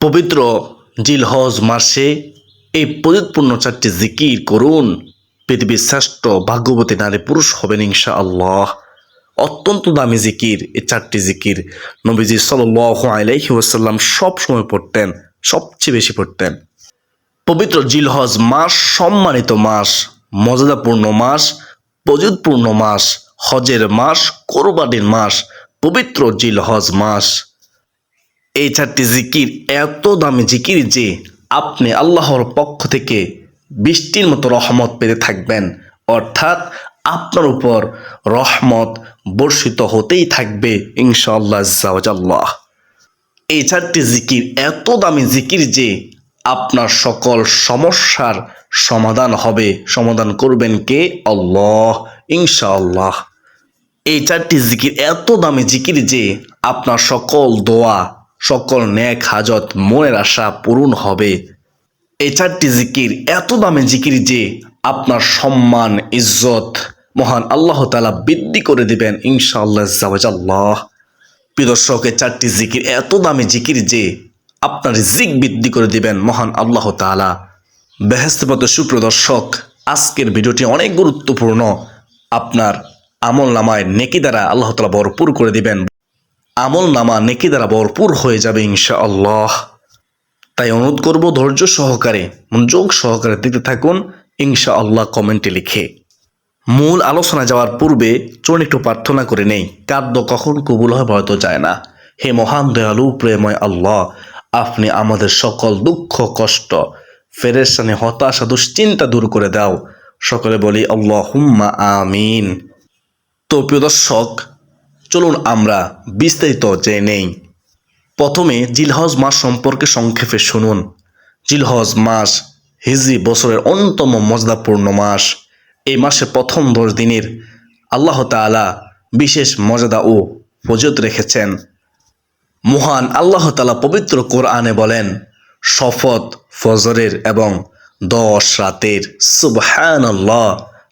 পবিত্র জিলহজ মাসে এই পবিত্রপূর্ণ চারটি জিকির করুন। পৃথিবীর শ্রেষ্ঠ ভাগ্যবতী নারী পুরুষ হবেন ইনশা আল্লাহ অত্যন্ত দামি জিকির, এই চারটি জিকির নবীজি সাল আলাইহি ওয়াসাল্লাম সব সময় পড়তেন, সবচেয়ে বেশি পড়তেন। পবিত্র জিলহজ মাস, সম্মানিত মাস মর্যাদাপূর্ণ মাস পবিত্রপূর্ণ মাস, হজের মাস, কোরবানির মাস, পবিত্র জিলহজ মাস। এই চারটি জিকির এত দামি জিকির যে আপনি আল্লাহর পক্ষ থেকে বৃষ্টির মতো রহমত পেতে থাকবেন। অর্থাৎ আপনার উপর রহমত বর্ষিত হতেই থাকবে ইনশাআল্লাহ এই চারটি জিকির এত দামি জিকির যে আপনার সকল সমস্যার সমাধান হবে। সমাধান করবেন কে? আল্লাহ, ইনশাআল্লাহ। এই চারটি জিকির এত দামি জিকির যে আপনার সকল দোয়া সকল ন্যাক হাজত মনের আশা পূরণ হবে। এই চারটি জিকির এত দামি জিকির যে আপনার সম্মান, ইজ্জত মহান আল্লাহ তালা বৃদ্ধি করে দিবেন ইনশাআল্লাহ জাওয়াজাল্লাহ প্রিয় দর্শক, এই চারটি জিকির এত দামি জিকির যে আপনার জিক বৃদ্ধি করে দিবেন মহান আল্লাহ তালা বেহেস্তপত সুপ্রিয় দর্শক, আজকের ভিডিওটি অনেক গুরুত্বপূর্ণ। আপনার আমল নামায় নেকি দ্বারা আল্লাহ তালা ভরপুর করে দিবেন। আমল নামা নেকি দ্বারা ভরপুর হয়ে যাবে ইনশা আল্লাহ তাই অনুরোধ করব ধৈর্য সহকারে, মনোযোগ সহকারে দিতে থাকুন ইনশা আল্লাহ কমেন্টে লিখে। মূল আলোচনা যাওয়ার পূর্বে চলুন একটু প্রার্থনা করে নেই। কাদ্য কখন কবুল হয় হয়তো যায় না। হে মহান দয়ালু, প্রেময় আল্লাহ, আপনি আমাদের সকল দুঃখ, কষ্ট ফেরেশানি হতাশা, দুশ্চিন্তা দূর করে দাও। সকলে বলি আল্লাহ হুম্মা আমিন। তো প্রিয় দর্শক চলুন আমরা বিস্তারিত জেনে নেই। প্রথমে জিলহজ মাস সম্পর্কে সংক্ষেপে শুনুন। জিলহজ মাস হিজরি বছরের অন্যতম মর্যাদাপূর্ণ মাস। এই মাসে প্রথম দশ দিনের আল্লাহ তাআলা বিশেষ মর্যাদা ও ফজত রেখেছেন। মহান আল্লাহ তালা পবিত্র কোরআনে বলেন, শপথ ফজরের এবং দশ রাতের সুবহান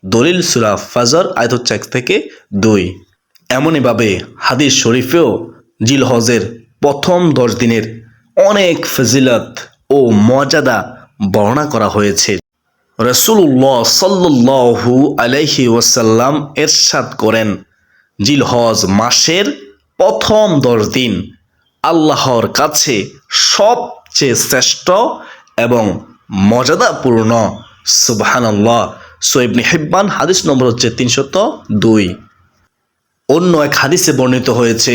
দলিল সুরা ফজর, আয়ত চেক থেকে দুই। এমনইভাবে হাদিস শরীফেও জিলহজের প্রথম দশ দিনের অনেক ফজিলত ও মর্যাদা বর্ণনা করা হয়েছে। রসুল্লাহ সাল্লু আলাইহি ওয়াসাল্লাম এরশাদ করেন, জিলহজ মাসের প্রথম দশ দিন আল্লাহর কাছে সবচেয়ে শ্রেষ্ঠ এবং মর্যাদাপূর্ণ। সুবহানাল্লাহ। সোয়েবনি হিব্বান, হাদিস নম্বর হচ্ছে তিনশত দুই। অন্য এক হাদিসে বর্ণিত হয়েছে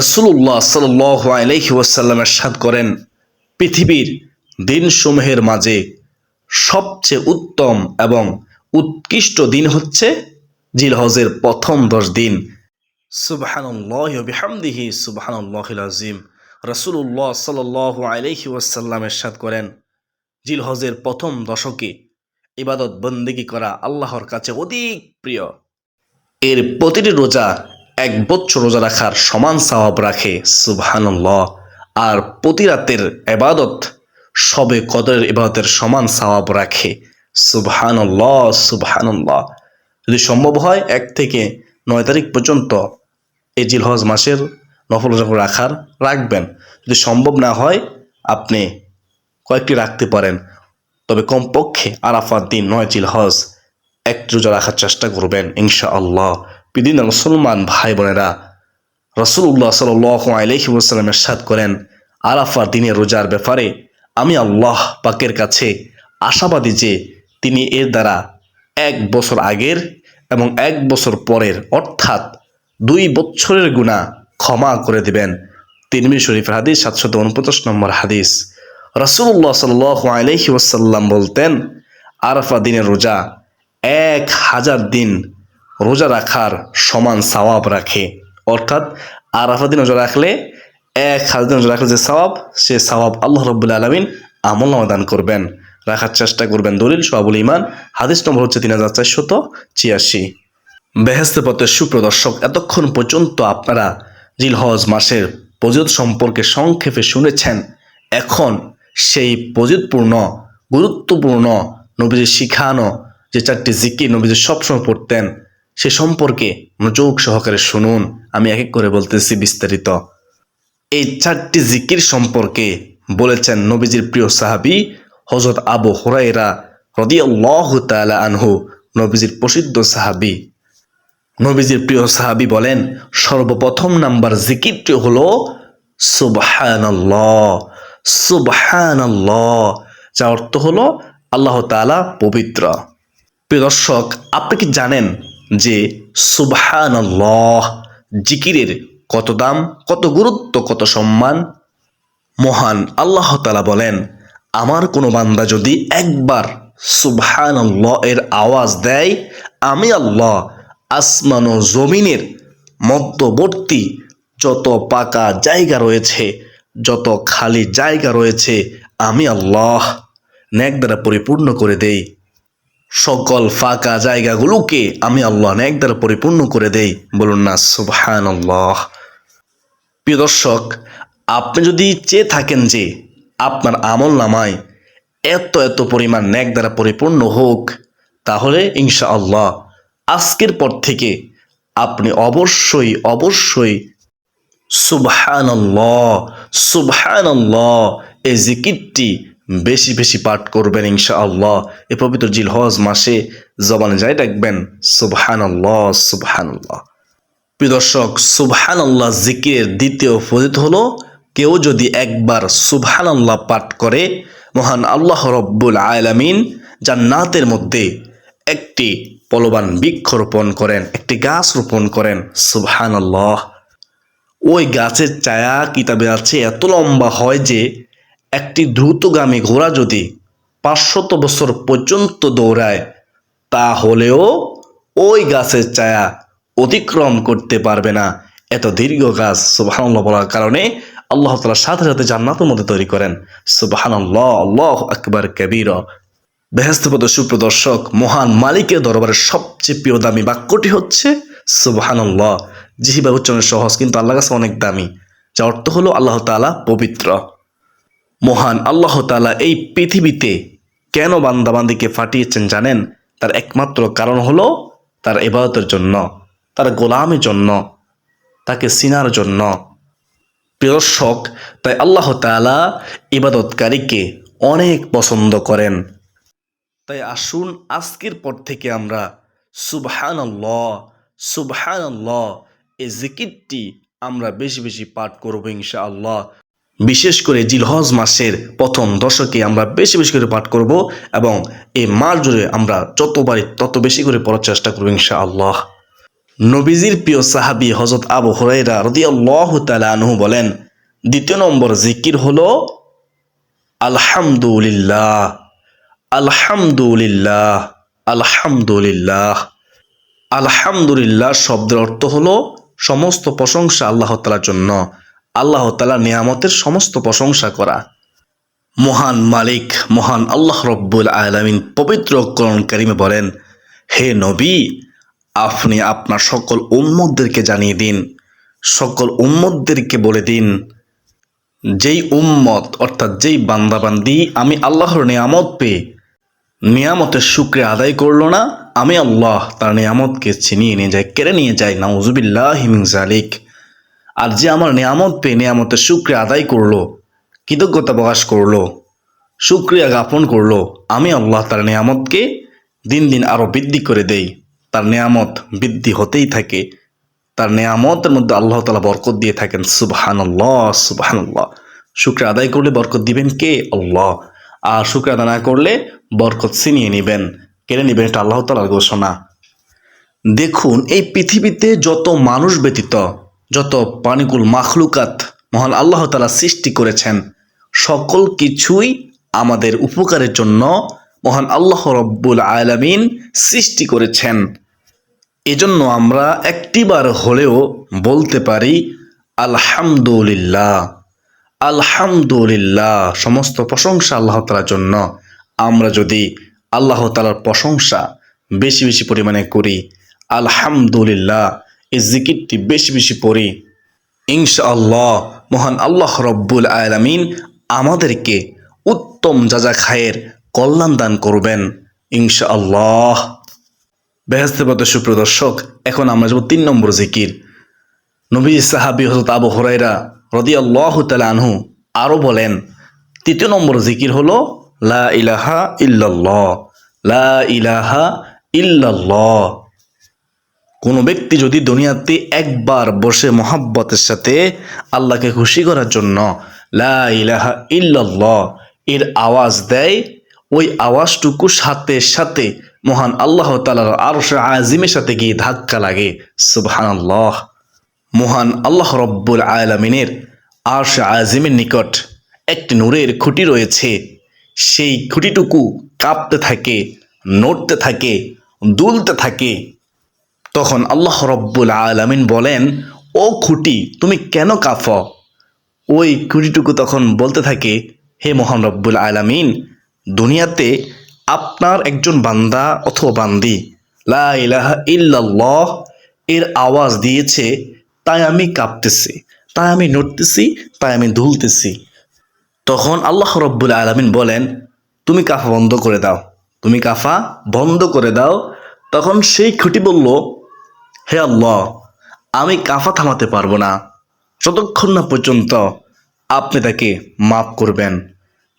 রসুল্লাহ সাল আলহি ওয়াসাল্লামের সাদ করেন, পৃথিবীর দিনসমূহের মাঝে সবচেয়ে উত্তম এবং উৎকৃষ্ট দিন হচ্ছে জিলহজের প্রথম দশ দিন। সুবাহানুল্লাহামদিহি সুবাহানুল্লাহ আজিম রসুল্লাহ সাল আলহি ওয়াসাল্লামের সাদ করেন, জিলহজের প্রথম দশকে ইবাদত বন্দিগি করা আল্লাহর কাছে অধিক প্রিয়। এর প্রতিটি রোজা এক বছর রোজা রাখার সমান সওয়াব রাখে, সুবহানাল্লাহ। আর প্রতি রাতের এবাদত সবে কদরের ইবাদতের সমান সওয়াব রাখে, সুবহানাল্লাহ সুবহানাল্লাহ। যদি সম্ভব হয়, এক থেকে নয় তারিখ পর্যন্ত এই জিলহজ মাসের নফল রোজা রাখার রাখবেন। যদি সম্ভব না হয়, আপনি কয়েকটি রাখতে পারেন। তবে কমপক্ষে আরাফার দিন নয় জিলহজ। একটি রোজা রাখার চেষ্টা করবেন ইনশা আল্লাহ বিদিন মুসলমান ভাই বোনেরা রসুল্লাহ সাল আলহি ওসালামের সাদ করেন আরাফার দিনের রোজার ব্যাপারে, আমি আল্লাহ পাকের কাছে আশাবাদী যে তিনি এর দ্বারা এক বছর আগের এবং এক বছর পরের, অর্থাৎ দুই বছরের গুণা ক্ষমা করে দিবেন। তিনমি শরীফের হাদিস, সাতশত উনপঞ্চাশ নম্বর হাদিস। রসুল্লাহ সাল আলহি বলতেন, আরাফা দিনের রোজা এক হাজার দিন রোজা রাখার সমান সওয়াব রাখে। অর্থাৎ আরাফা দিন রোজা রাখলে, এক হাজার দিন রোজা রাখলে যে সওয়াব, সে সওয়াব আল্লাহ রব্বুল্লা আলমিন আমল দান করবেন। রাখার চেষ্টা করবেন দলিল সোহাবুল ইমান হাদিস নম্বর হচ্ছে তিন হাজার চারশত ছিয়াশি। বেহেস্তে পথের সুপ্রদর্শক, এতক্ষণ পর্যন্ত আপনারা জিলহজ মাসের পজিত সম্পর্কে সংক্ষেপে শুনেছেন। এখন সেই পজিতপূর্ণ, গুরুত্বপূর্ণ নবীজি শিখানো যে চারটি জিকির নবীজি সবসময় পড়তেন, সে সম্পর্কে মনোযোগ সহকারে শুনুন, আমি এক এক করে বলতেছি বিস্তারিত। এই চারটি জিকির সম্পর্কে বলেছেন নবীজির প্রিয় সাহাবি হজরত আবু হুরাইরা রদিয়াল্লাহ তাআলা আনহু, নবীজির প্রসিদ্ধ সাহাবি। নবীজির প্রিয় সাহাবি বলেন, সর্বপ্রথম নাম্বার জিকিরটি হলো, সুবহানাল্লাহ সুবহানাল্লাহ, যার অর্থ হলো আল্লাহ তাআলা পবিত্র। প্রিয় দর্শক, আপনি কি জানেন যে সুবহানাল্লাহ, জিকিরের কত দাম, কত গুরুত্ব, কত সম্মান? মহান আল্লাহ তালা বলেন, আমার কোনো বান্দা যদি একবার সুবহান এর আওয়াজ দেয়, আমি আল্লাহ আসমান ও জমিনের মধ্যবর্তী যত পাকা জায়গা রয়েছে, যত খালি জায়গা রয়েছে, আমি আল্লাহ ন্যাক দ্বারা পরিপূর্ণ করে দেই। সকল ফাঁকা জায়গাগুলোকে আমি আল্লাহ ন্যাক দ্বারা পরিপূর্ণ করে দেই। বলুন না সুবহান আল্লাহ প্রিয় দর্শক, আপনি যদি চেয়ে থাকেন যে আপনার আমল নামায় এত এত পরিমাণ ন্যাক দ্বারা পরিপূর্ণ হোক, তাহলে ইনশা আল্লাহ আজকের পর থেকে আপনি অবশ্যই অবশ্যই সুবহান সুবহান এই জিকিরটি বেশি বেশি পাঠ করবেন ইনশা আল্লাহ এ পবিত্র জিল হজ মাসে জবানে যাই ডাকবেন সুবহান আল্লাহ সুবহান আল্লাহ প্রিয় দর্শক সুবহান আল্লাহ জিকিরের দ্বিতীয় ফজিত হলো, কেউ যদি একবার সুবহান আল্লাহ পাঠ করে, মহান আল্লাহ রব্বুল আলামিন জান্নাতের মধ্যে একটি পলবান বৃক্ষ রোপণ করেন, একটি গাছ রোপণ করেন সুবহান আল্লাহ ওই গাছের ছায়া কিতাবে আছে, এত লম্বা হয় যে একটি দ্রুতগামী ঘোড়া যদি পাঁচশত বছর পর্যন্ত দৌড়ায় তাহলেও ওই গাছের ছায়া অতিক্রম করতে পারবে না। এত দীর্ঘ গাছ সুবাহান্লাহ বলার কারণে আল্লাহ তালা সাথে সাথে জান্নাতের মধ্যে তৈরি করেন। আল্লাহ আকবর, কবির। বেহেস্তপদ সুপ্রদর্শক, মহান মালিকের দরবারের সবচেয়ে প্রিয় দামি বাক্যটি হচ্ছে সুবাহান্লাহ জিহিবা উচ্চারণ সহজ, কিন্তু আল্লাহ কাছে অনেক দামি যা অর্থ হলো আল্লাহ তালা পবিত্র। মহান আল্লাহ তালা এই পৃথিবীতে কেন বান্দাবান্দিকে ফাটিয়েছেন জানেন? তার একমাত্র কারণ হলো তার এবাদতের জন্য, তার গোলামের জন্য, তাকে সিনার জন্য। প্রিয়র্শক তাই আল্লাহ তালা ইবাদতকারীকে অনেক পছন্দ করেন। তাই আসুন আজকের পর থেকে আমরা সুবহান সুবহান এই জিকিরটি আমরা বেশি বেশি পাঠ করব ইনশা আল্লাহ বিশেষ করে জিলহজ মাসের প্রথম দশকে আমরা বেশি বেশি করে পাঠ করব এবং এই মাস জুড়ে আমরা যতবারই তত বেশি করে পড়ার চেষ্টা করব ইনশা আল্লাহ নবীজির প্রিয় সাহাবি হজরত আবু হরাইরা রদি আল্লাহ আনহু বলেন, দ্বিতীয় নম্বর জিকির হলো, আলহামদুলিল্লাহ আলহামদুলিল্লাহ আলহামদুলিল্লাহ। আলহামদুলিল্লাহ শব্দের অর্থ হলো, সমস্ত প্রশংসা আল্লাহ তালার জন্য। আল্লাহ তালা নিয়ামতের সমস্ত প্রশংসা করা। মহান মালিক, মহান আল্লাহ রব্বুল আলমিন পবিত্র করণ কারিমে বলেন, হে নবী, আপনি আপনার সকল উম্মতদেরকে জানিয়ে দিন। সকল উম্মদদেরকে বলে দিন, যেই উম্মত, অর্থাৎ যেই বান্দাবান্দি আমি আল্লাহর নিয়ামত পেয়ে নিয়ামতের শুক্রে আদায় করল না, আমি আল্লাহ তার নিয়ামতকে ছিনিয়ে নিয়ে যাই কেড়ে নিয়ে যাই নাউজুবিল্লাহ হিমিং জালিক আর যে আমার নিয়ামত পেয়ে নিয়ামতের শুক্রিয়া আদায় করল, কৃতজ্ঞতা প্রকাশ করল, শুক্রিয়া জ্ঞাপন করল, আমি আল্লাহ তার নিয়ামতকে দিন দিন আরও বৃদ্ধি করে দেই। তার নিয়ামত বৃদ্ধি হতেই থাকে। তার নিয়ামতের মধ্যে আল্লাহ তালা বরকত দিয়ে থাকেন। সুবহান আল্লাহ সুবহান আল্লাহ শুক্রিয়া আদায় করলে বরকত দিবেন কে? আল্লাহ। আর শুক্রিয়া আদায় না করলে বরকত ছিনিয়ে নেবেন। কেড়ে নেবেন এটা আল্লাহ তালার ঘোষণা। দেখুন, এই পৃথিবীতে যত মানুষ ব্যতীত যত প্রাণীকুল মাখলুকাত মহান আল্লাহ তালা সৃষ্টি করেছেন, সকল কিছুই আমাদের উপকারের জন্য মহান আল্লাহ রব্বুল আলামিন সৃষ্টি করেছেন। এজন্য আমরা একটিবার হলেও বলতে পারি, আলহামদুলিল্লাহ আলহামদুলিল্লাহ, সমস্ত প্রশংসা আল্লাহ তালার জন্য। আমরা যদি আল্লাহ তালার প্রশংসা বেশি বেশি পরিমাণে করি, আলহামদুলিল্লাহ এই জিকিরটি বেশি বেশি পড়ি। ইনশাআল্লাহ, মহান আল্লাহ রব্বুল আলামিন আমাদেরকে উত্তম যাজা খায়ের কল্যাণ দান করবেন। ইনশাআল্লাহ। বেহেস্তেপত সুপ্রদর্শক এখন আমরা যাব তিন নম্বর জিকির। নবী সাহাবি হজরত আবু হরাইরা রদি আল্লাহ আনহু আরও বলেন, তৃতীয় নম্বর জিকির হলো, লা ইলাহা ইল্লাল্লাহ, লা ইলাহা ইল্লাল্লাহ। কোনো ব্যক্তি যদি দুনিয়াতে একবার বসে মহাব্বতের সাথে আল্লাহকে খুশি করার জন্য লা ইলাহা ইল্লাল্লাহ, এর আওয়াজ দেয়, ওই আওয়াজটুকু সাথে সাথে মহান আল্লাহ তালার আরশ আজিমের সাথে গিয়ে ধাক্কা লাগে। সুবহানাল্লাহ। মহান আল্লাহ রব্বুল আলমিনের আরশ আজিমের নিকট একটি নূরের খুঁটি রয়েছে। সেই খুঁটিটুকু কাঁপতে থাকে, নড়তে থাকে, দুলতে থাকে তখন আল্লাহ রব্বুল আলমিন বলেন, ও খুঁটি, তুমি কেন কাফ ওই খুঁটিটুকু তখন বলতে থাকে, হে মহান রব্বুল আলমিন, দুনিয়াতে আপনার একজন বান্দা অথবা বান্দি, লা ইলাহা ইল্লাল্লাহ, এর আওয়াজ দিয়েছে, তাই আমি কাঁপতেছি, তাই আমি নড়তেছি, তাই আমি ধুলতেছি তখন আল্লাহ রব্বুল আলমিন বলেন, তুমি কাফা বন্ধ করে দাও, তুমি কাফা বন্ধ করে দাও। তখন সেই খুঁটি বলল হে আল্লাহ, আমি কাফা থামাতে পারব না। যতক্ষণ না পর্যন্ত আপনি তাকে মাফ করবেন,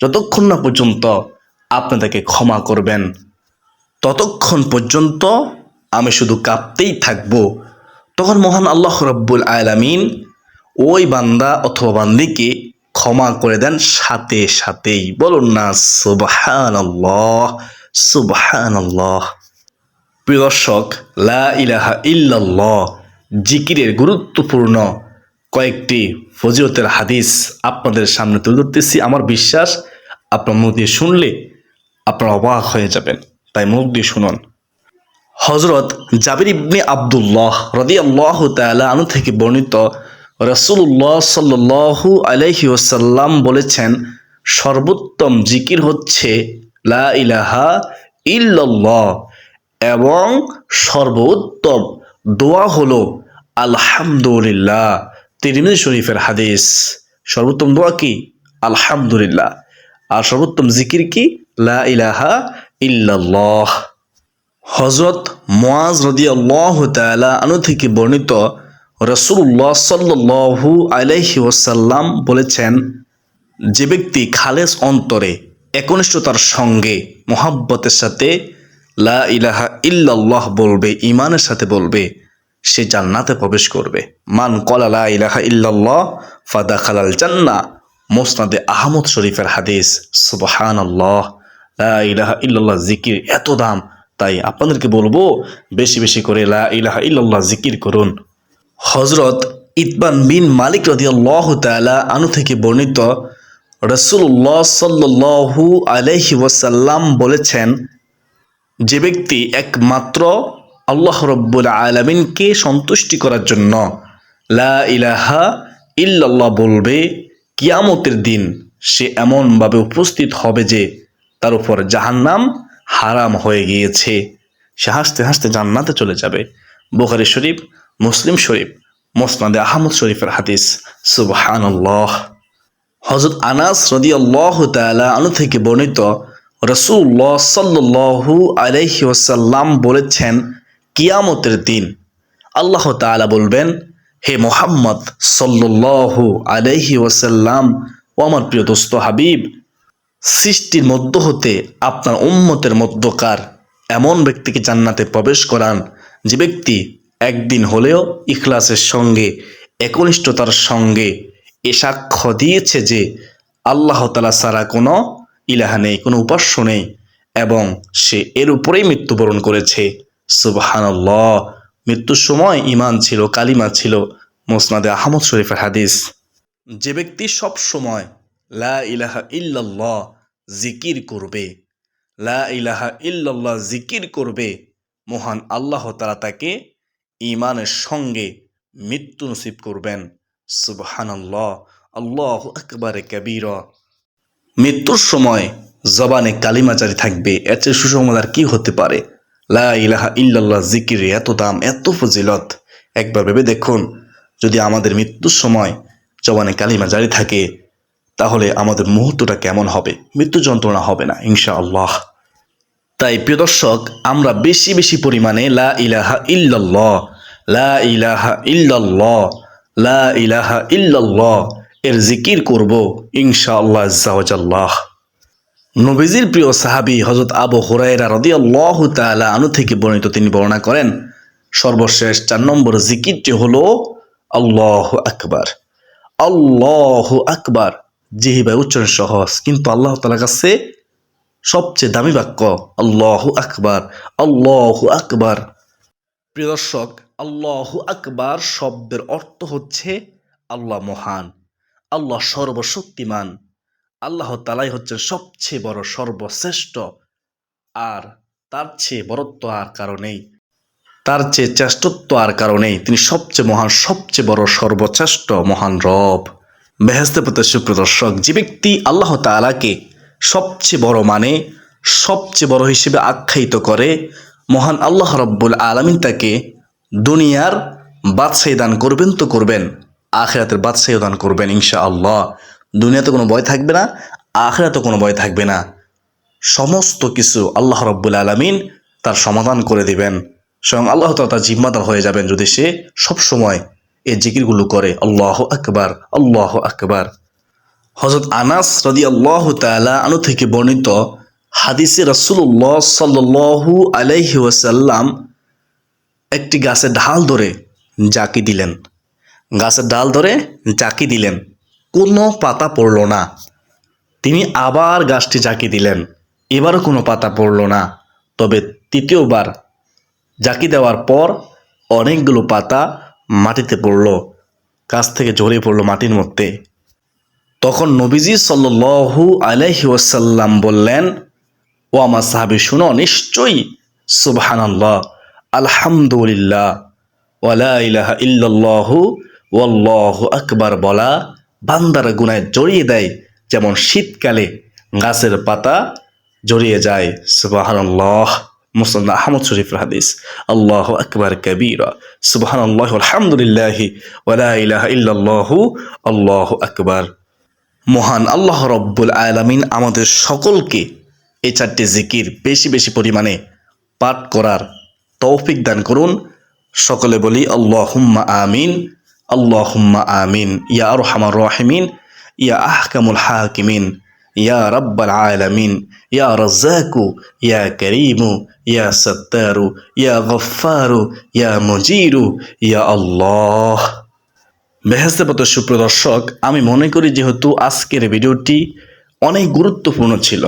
যতক্ষণ না পর্যন্ত আপনি তাকে ক্ষমা করবেন, ততক্ষণ পর্যন্ত আমি শুধু কাঁপতেই থাকব। তখন মহান আল্লাহ রব্বুল আলামিন ওই বান্দা অথবা বান্দিকে ক্ষমা করে দেন সাথে সাথেই। বলুন না সুবহান আল্লাহ প্রিয় দর্শক, লা ইলাহা ইল্লাল্লাহ জিকিরের গুরুত্বপূর্ণ কয়েকটি ফজিলতের হাদিস আপনাদের সামনে তুলে ধরতেছি। আমার বিশ্বাস আপনার মুখ দিয়ে শুনলে আপনারা অবাক হয়ে যাবেন। তাই মুখ দিয়ে শুনুন। হজরত জাবির ইবনে আবদুল্লাহ রদি আল্লাহ তালা আনু থেকে বর্ণিত রসুল্লাহ সাল্লু আলহি ওসাল্লাম বলেছেন, সর্বোত্তম জিকির হচ্ছে লা ইলাহা ইল্লাল্লাহ। এবং সর্বোত্তম। দোয়া হলো, আলহামদুলিল্লাহ। তিরমিজি শরীফের হাদিস। সর্বোত্তম দোয়া কি? আলহামদুলিল্লাহ। আর সর্বোত্তম জিকির কি? লা ইলাহা হজরত মোয়াজ রদিয়াল্লাহ তালা আনু থেকে বর্ণিত রসুল্লাহ সাল্লু আলাইহি ওসাল্লাম বলেছেন, যে ব্যক্তি খালেস অন্তরে একনিষ্ঠতার সঙ্গে মোহাব্বতের সাথে লা ইলাহা ইল্লাল্লাহ বলবে ইমানের সাথে বলবে, সে জান্নাতে প্রবেশ করবে। মান কলা লা ইলাহা ইল্লাল্লাহ ফাদা খালাল জান্না মোসনাদে আহমদ শরীফের হাদিস সুবহান আল্লাহ লা ইলাহা ইল্লাল্লাহ জিকির এত দাম। তাই আপনাদেরকে বলব, বেশি বেশি করে লা ইলাহা ইল্লাল্লাহ জিকির করুন। হজরত ইতবান বিন মালিক রদিয়াল্লাহ তালা আনু থেকে বর্ণিত রসুল্লাহ সাল্লু আলহি ওয়াসাল্লাম বলেছেন যে ব্যক্তি একমাত্র আল্লাহ রব্বুল আলমিনকে সন্তুষ্টি করার জন্য লা ইলাহা ইল্লাল্লাহ বলবে, কিয়ামতের দিন সে এমনভাবে উপস্থিত হবে যে তার উপর জাহান্নাম হারাম হয়ে গিয়েছে। সে হাসতে হাসতে জান্নাতে চলে যাবে। বুখারি শরীফ, মুসলিম শরীফ, মোসনাদে আহমদ শরীফের হাদিস। সুবহানাল্লাহ। হজরত আনাস রদি আল্লাহ তালা আনু থেকে বর্ণিত রসুল্লাহ সাল্লু আলহি ওসাল্লাম বলেছেন, কিয়ামতের দিন আল্লাহ তালা বলবেন, হে মোহাম্মদ সাল্লু আলহি ওসাল্লাম ও আমার প্রিয় দোস্ত হাবিব, সৃষ্টির মধ্য হতে আপনার উম্মতের মধ্যকার এমন ব্যক্তিকে জান্নাতে প্রবেশ করান, যে ব্যক্তি একদিন হলেও ইখলাসের সঙ্গে, একনিষ্ঠতার সঙ্গে এ সাক্ষ্য দিয়েছে যে আল্লাহ তালা ছাড়া কোনো ইলাহা নেই, কোনো উপাস্য নেই এবং সে এর উপরেই মৃত্যুবরণ করেছে। সুবহানাল্লাহ, মৃত্যুর সময় ইমান ছিল, কালিমা ছিল, মোসনাদে আহমদ শরীফের হাদিস। যে ব্যক্তি সব সময় লা ইলাহা ইল্লাল্লাহ জিকির করবে, লা ইলাহা ইল্লাল্লাহ জিকির করবে, মহান আল্লাহ তালা তাকে ইমানের সঙ্গে মৃত্যু নসিব করবেন। সুবহানাল্লাহ, আল্লাহ আকবারে কবির। মৃত্যুর সময় জবানে কালিমা জারি থাকবে। এর চেয়ে সুসংবাদ কি হতে পারে? লা ইলাহা ইল্লাল্লাহ, জিকির এত দাম, এত ফজিলত। একবার ভেবে দেখুন, যদি আমাদের মৃত্যুর সময় জবানে কালিমা জারি থাকে, তাহলে আমাদের মুহূর্তটা কেমন হবে? মৃত্যু যন্ত্রণা হবে না ইনশা আল্লাহ তাই প্রিয় দর্শক, আমরা বেশি বেশি পরিমাণে লা ইলাহা ইল্লাল্লাহ, লা ইলাহা ইল্লাল্লাহ, লা ইলাহা ইল্লাল্লাহ এর জিকির করব, ইনশাআল্লাহ আল্লাহ নবীজির প্রিয় সাহাবী হজরত আবু হুরাইরা রাদিয়াল্লাহু তাআলা আনু থেকে বর্ণিত তিনি বর্ণনা করেন, সর্বশেষ চার নম্বর জিকিরটি হলো, আল্লাহ আকবার। আল্লাহ আকবার জিহিবাই উচ্চারণ সহজ, কিন্তু আল্লাহ তালার কাছে সবচেয়ে দামি বাক্য, আল্লাহ আকবার আল্লাহ আকবার। প্রিয় দর্শক, আল্লাহ আকবার শব্দের অর্থ হচ্ছে আল্লাহ মহান। আল্লাহ সর্বশক্তিমান। আল্লাহ তালাই হচ্ছেন সবচেয়ে বড় সর্বশ্রেষ্ঠ। আর তার চেয়ে বড়ত্ব আর কারণেই তার চেয়ে চেষ্টত্ব আর কারণেই তিনি সবচেয়ে মহান, সবচেয়ে বড়, সর্বশ্রেষ্ঠ, মহান রব। বেহেস্তে প্রতি সুপ্রদর্শক যে ব্যক্তি আল্লাহ তালাকে সবচেয়ে বড় মানে সবচেয়ে বড় হিসেবে আখ্যায়িত করে, মহান আল্লাহ রব্বুল আলমিন তাকে দুনিয়ার বাদশাহী দান করবেন তো করবেন। আখেরাতের বাদশাহী দান করবেন ইনশা আল্লাহ দুনিয়াতে কোনো ভয় থাকবে না আখেরাতে কোনো ভয় থাকবে না। সমস্ত কিছু আল্লাহ রব্বুল আলমিন তার সমাধান করে দিবেন। স্বয়ং আল্লাহ তালা তার জিম্মাদার হয়ে যাবেন যদি সে সবসময় এই জিকিরগুলো করে। আল্লাহ আকবার আল্লাহ আকবার। হজরত আনাস রদি আল্লাহ তালা আনু থেকে বর্ণিত হাদিসে রসুল্লাহ সাল্লু আলাইহি ওয়াসাল্লাম একটি গাছের ঢাল ধরে জাকি দিলেন। গাছের ডাল ধরে জাকি দিলেন। কোনো পাতা পড়ল না। তিনি আবার গাছটি জাকি দিলেন। এবারও কোনো পাতা পড়ল না। তবে তৃতীয়বার জাকি দেওয়ার পর অনেকগুলো পাতা মাটিতে পড়ল। গাছ থেকে ঝরে পড়ল মাটির মধ্যে। তখন নবীজি সাল্লু আলহি ওয়াসাল্লাম বললেন, ও আমার সাহাবি, শুনো, নিশ্চয়ই সুবহান আল্লাহ আলহামদুলিল্লাহ ওয়ালা ইলাহা ইল্লাল্লাহু ওয়াল্লাহু আকবার বলা বান্দার গুনায় জড়িয়ে দেয়, যেমন শীতকালে গাছের পাতা জড়িয়ে যায়। সুবাহান আল্লাহ মুসল্লা আহমদ শরীফ হাদিস। আল্লাহ আকবার কবিরা। সুবাহান আল্লাহ আলহামদুলিল্লাহ ইলাহা আল্লাহ আকবার। মহান আল্লাহ রব্বুল আলামিন আমাদের সকলকে এই চারটি জিকির বেশি বেশি পরিমাণে পাঠ করার তৌফিক দান করুন। সকলে বলি আল্লাহ আমিন। আল্লাহ হুম্মা আমিন, ইয়া আর হামার রাহিমিন, ইয়া আহকামুল হাকিমিন, ইয়া রব্বাল আলামিন, ইয়া রাজ্জাকু, ইয়া করিমু, ইয়া সত্তারু, ইয়া গফারু ইয়া মজিরু, ইয়া আল্লাহ। বেহেস্তে পত সুপ্রদর্শক, আমি মনে করি যেহেতু আজকের ভিডিওটি অনেক গুরুত্বপূর্ণ ছিল,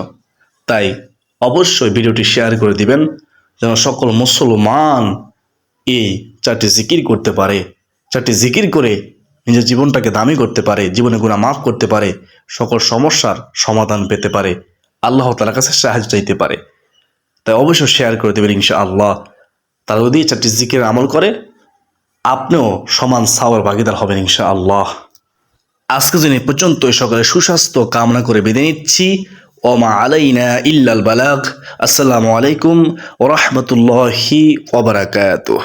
তাই অবশ্যই ভিডিওটি শেয়ার করে দিবেন, যেন সকল মুসলমান এই চারটি জিকির করতে পারে। চারটি জিকির করে নিজের জীবনটাকে দামি করতে পারে জীবনে গুণা মাফ করতে পারে, সকল সমস্যার সমাধান পেতে পারে, আল্লাহ তালার কাছে সাহায্য চাইতে পারে। তাই অবশ্যই শেয়ার করে দেবেন ইনশা আল্লাহ তারা যদি চারটি জিকির আমল করে, আপনিও সমান সাওয়ার ভাগিদার হবেন ইনশা আল্লাহ আজকে এ পর্যন্ত সকালে সুস্বাস্থ্য কামনা করে বেঁধে নিচ্ছি। ওমা আলাইনা ইল্লাল বালাক আসসালামু আলাইকুম ওরহমতুল্লাহি ওবরাকাতুহ